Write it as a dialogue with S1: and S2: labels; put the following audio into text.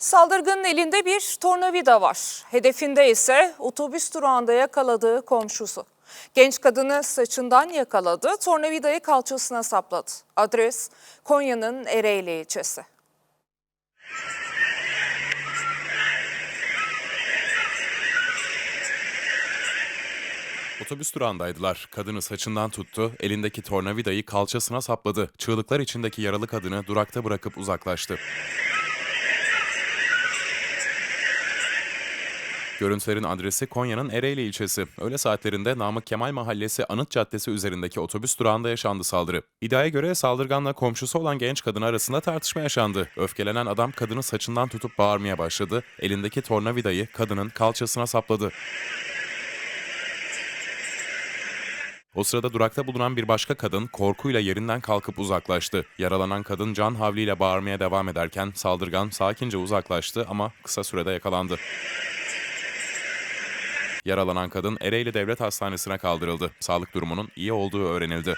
S1: Saldırganın elinde bir tornavida var. Hedefinde ise otobüs durağında yakaladığı komşusu. Genç kadını saçından yakaladı, tornavidayı kalçasına sapladı. Adres Konya'nın Ereğli ilçesi.
S2: Otobüs durağındaydılar. Kadını saçından tuttu, elindeki tornavidayı kalçasına sapladı. Çığlıklar içindeki yaralı kadını durakta bırakıp uzaklaştı. Görüntülerin adresi Konya'nın Ereğli ilçesi. Öğle saatlerinde Namık Kemal Mahallesi Anıt Caddesi üzerindeki otobüs durağında yaşandı saldırı. İddiaya göre saldırganla komşusu olan genç kadın arasında tartışma yaşandı. Öfkelenen adam kadını saçından tutup bağırmaya başladı. Elindeki tornavidayı kadının kalçasına sapladı. O sırada durakta bulunan bir başka kadın korkuyla yerinden kalkıp uzaklaştı. Yaralanan kadın can havliyle bağırmaya devam ederken saldırgan sakince uzaklaştı ama kısa sürede yakalandı. Yaralanan kadın Ereğli Devlet Hastanesi'ne kaldırıldı. Sağlık durumunun iyi olduğu öğrenildi.